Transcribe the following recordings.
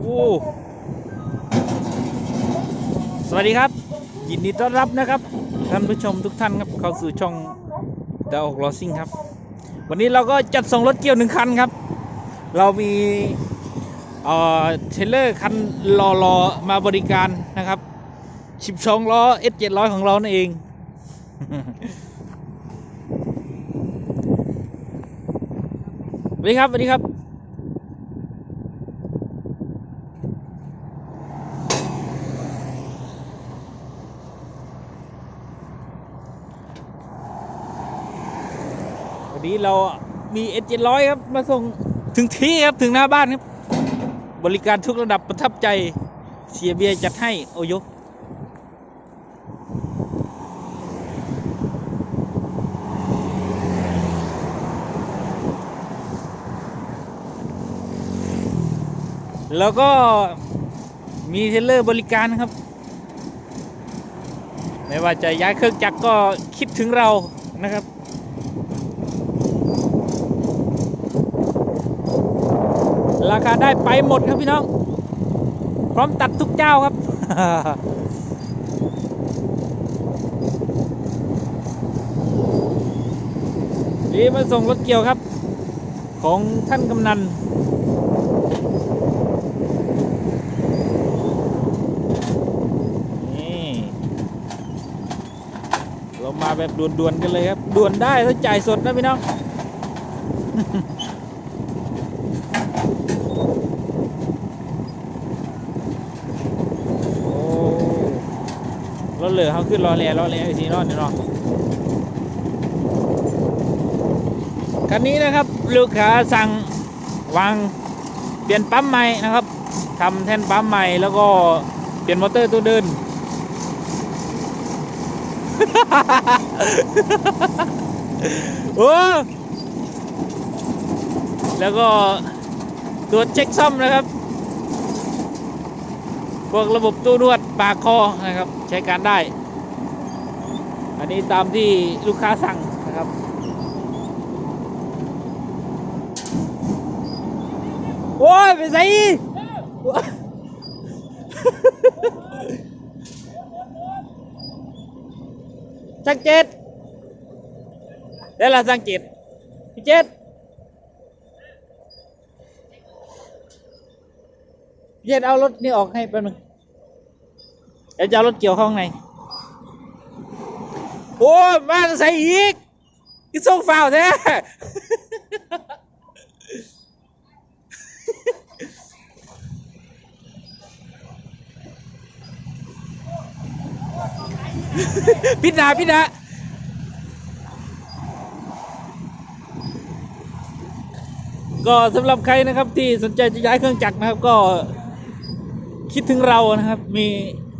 โอ้สวัสดีครับ ยินดีต้อนรับนะครับ ท่านผู้ชมทุกท่านครับเข้าสู่ช่องดาวลอซิ่งครับ วันนี้เราก็จัดส่งรถเกี่ยวหนึ่งคันครับ เรามีเอ่อเทรลเลอร์คันรอรอมาบริการนะครับ12ล้อ S 700 ของเรานั่นเองสวัสดีครับสวัสดีครับ นี้เรามีเอเจ็ดร้อยครับ มาส่งถึงที่ครับ ถึงหน้าบ้านครับ บริการทุกระดับประทับใจเสียเบียจัดให้ โอโยแล้วก็มีเทรลเลอร์บริการครับ ไม่ว่าจะย้ายเครื่องจักรก็คิดถึงเรานะครับ ราคาได้ไปหมดครับพี่น้อง พร้อมตัดทุกเจ้าครับ นี่มาส่งรถเกี่ยวครับ ของท่านกำนันนี่เรามาแบบด่วนๆกันเลยครับ ด่วนได้ถ้าจ่ายสดนะพี่น้อง โอ้ร ถเหลือเขาขึ้นรอแลรอแลไอซีรอดนี่เนาะคันนี้นะครับลูกค้าสั่งวางเปลี่ยนปั๊มใหม่นะครับทำแท่นปั๊มใหม่แล้วก็เปลี่ยนมอเตอร์ตัวเดินโอ้แล้วก็ตรวจเช็คซ่อมนะครับ พวกระบบตู้นวดปากคอนะครับ ใช้การได้ อันนี้ตามที่ลูกค้าสั่งนะครับ โอ้ยไปใส่อีกสังเกตได้ละสังเกตพี่เจต เจตเอารถนี่ออกให้แป๊บนึงเดี๋ยวจะเอารถเกี่ยวข้างในโอ้มาใส่อีกกินส่งฝ่าแท้พิดาพิดาก็สำหรับใครนะครับที่สนใจจะย้ายเครื่องจักรนะครับก็ คิดถึงเรานะครับ มี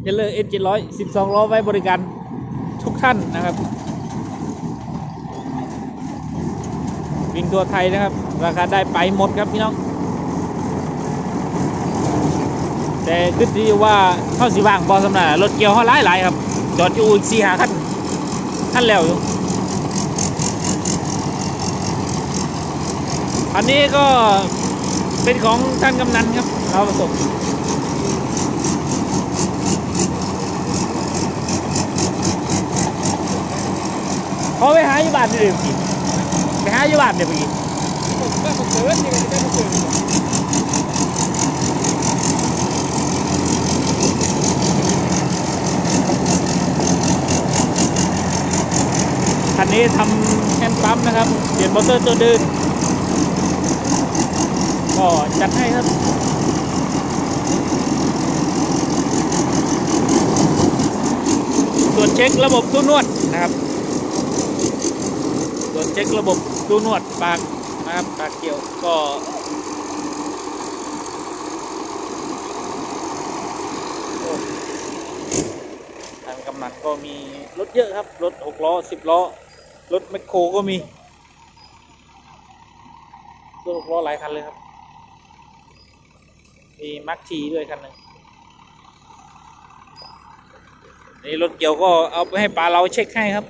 เทเลอร์เอเจ็ดร้อยสิบสองล้อไว้บริการทุกท่านนะครับวิ่งตัวไทยนะครับ ราคาได้ไปหมดครับพี่น้อง แต่ขึ้นที่ว่าเข้าสีว่างบอสำนักรถเกี่ยวเขาหลายหลายๆครับ จอดอยู่อีกสี่หาขั้นขั้นแล้วอยู่อันนี้ก็เป็นของท่านกำนันครับ เราประสบ ขาไปหาอยู่บ้านเดี๋ยวกินไปหาอยู่บ้านเดี๋ยวไปกินก็มาเกิดนี่มันจะได้มาเกิดคันนี้ทำแฮนด์ปั๊มนะครับเปลี่ยนมอเตอร์ตัวเดินก็จัดให้ครับตรวจเช็คระบบตู้นวดนะครับ ตรวจเช็คระบบตู้นวดปากนะครับปากเกี่ยวก็ทางกำนันก็มีรถเยอะครับ รถหกล้อสิบล้อ รถแมคโครก็มี รถหกล้อหลายคันเลยครับ มีมัคทีด้วยคันหนึ่งนี่รถเกี่ยวก็เอาไปให้ปลาเราเช็คให้ครับ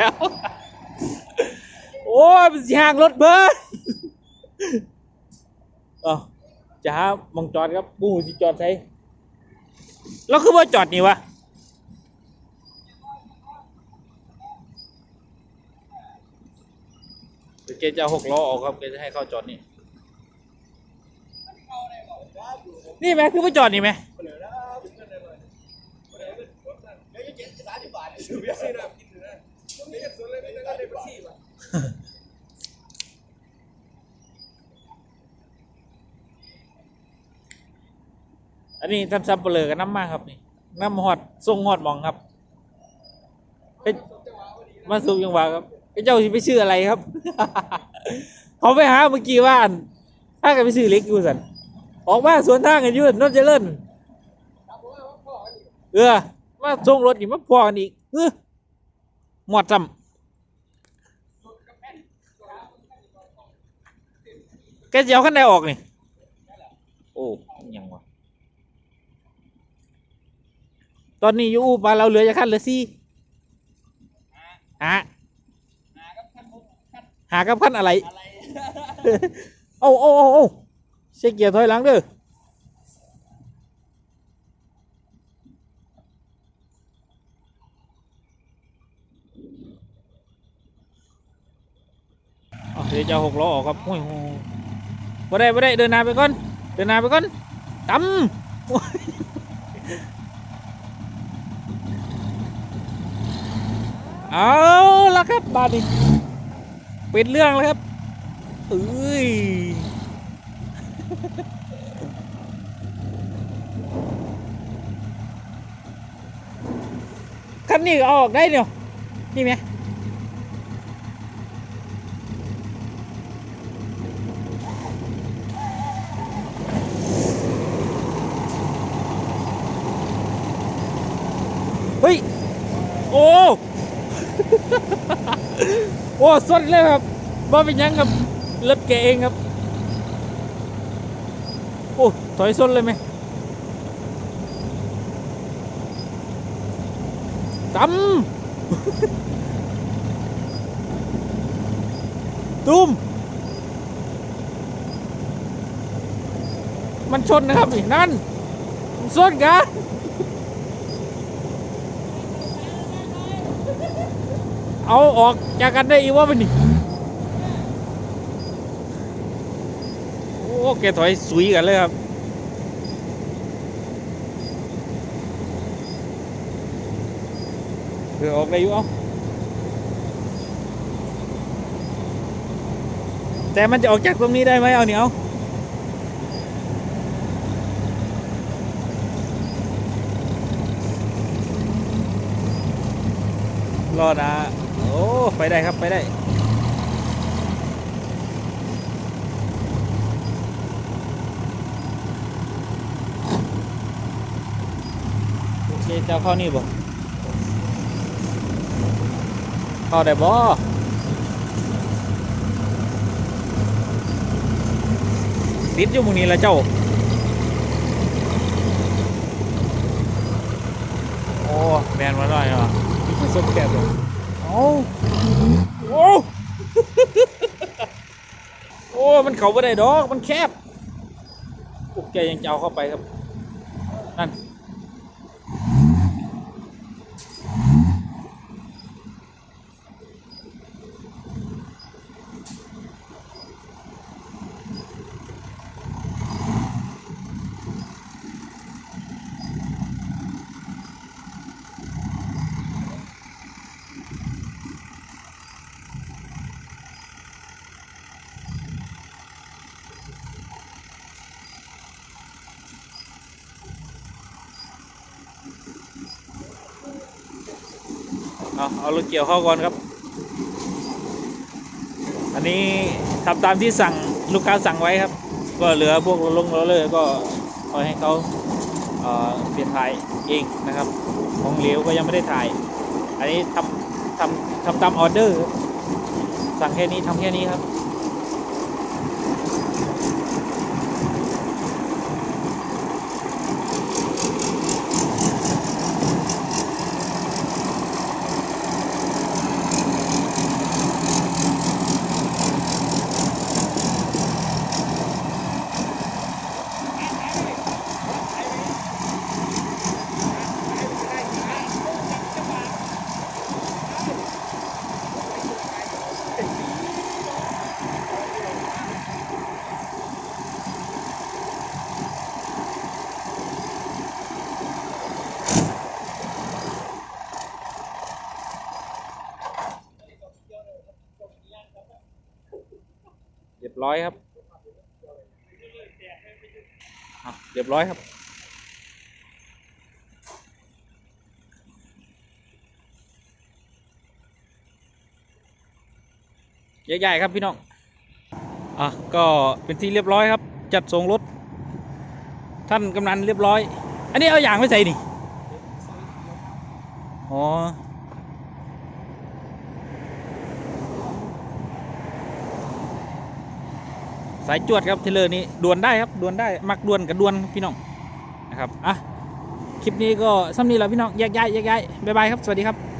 ก้วโอ้ยมันสิห่างรถเบิร์ดอ้าจะหามองจอดครับบูสิจอดใช่แล้วคือว่าจอดนี่วะเกจะหกล้อออกครับแกจะให้เข้าจอดนี่ นี่ไหมคือว่าจอดนี่ไหม อันนี้ท่านซับเปลือกับน้ำมากครับนี่น้ำหอดทรงหอดหมองครับเอ้ยมาสุกยังหวาครับไอ้เจ้าไปชื่ออะไรครับ เขาไปหาเมื่อกี้ว่านถ้ากันไปซื้อเล็กอยู่สันออกมาสวนทางกันยืนนนเจริญเออมาส่งรถอีกมาพอกันอีกเออ หมดจำแกจะเอาขั้นใดออกนี่ โอ้ยังวะตอนนี้อยู่อู่ปลาเราเหลือจะขั้นเหลือสี่หาหากับขั้นอะไรเอาเอาเอาเอาเช็คเกียร์ถอยหลังเด้อ เดี๋ยวจะหกล้อออกครับโอ้ยโอ้ยบ่ได้บ่ได้เดินหน้าไปก่อน เดินหน้าไปก่อนตำโอ้ยเอาละครับบาดนี้เป็นเรื่องแล้วครับเอ้ยคันนี้ก็เอออกได้เนี่ยนี่ไหมเฮ้ย โอ้ โอ้สดเลยครับบ่เป็นยังครับรถแกเองครับ โอ้ถอยสดเลยไหมตำตุ้มมันชนนะครับนี่นั่นมันสดก เอาออกจากกันได้อีกว่าเป็นนี่โอ้แกถอยสุยกันเลยครับเือออกได้อยู่เอาแต่มันจะออกจากตรงนี้ได้ไหมเอาเนี่ยเอารอดนะ โอ้ ไปได้ครับ ไปได้ โอเคจะเอาเข้านี่บ่เข้าได้บ่ติดอยู่มุงนี้ละเจ้า โอ้แมนมาหน่อยว่ะที่สุดแก่เลย โอ้โอ้โอ้ มันเขาไม่ได้ดอก มันแคบโอเคยังจะเอาเข้าไปครับ นั่น เอาเอารถเกี่ยวเข้าก่อนครับ อันนี้ทำตามที่สั่งลูกค้าสั่งไว้ครับ ก็เหลือพวกลงเราเลยก็คอยให้เขาเออเปลี่ยนถ่ายเองนะครับ ของเหลวก็ยังไม่ได้ถ่าย อันนี้ทำทำทำตามออเดอร์ สั่งแค่นี้ทำแค่นี้ครับ รียบร้อยครับเรียบร้อยครับ ใหญ่ๆครับพี่น้อง อะ ก็เป็นที่เรียบร้อยครับ จัดส่งรถ ท่านกำนันเรียบร้อย อันนี้เอาอย่างไม่ใส่นี่ อ๋อ สายจวดครับเทเลอร์นี้ดวนได้ครับดวนได้มักดวนกับดวนพี่น้องนะครับอะคลิปนี้ก็ซ้ำนี้แหละพี่น้องแยกย้ายแยกย้ายบ๊ายบายครับสวัสดีครับ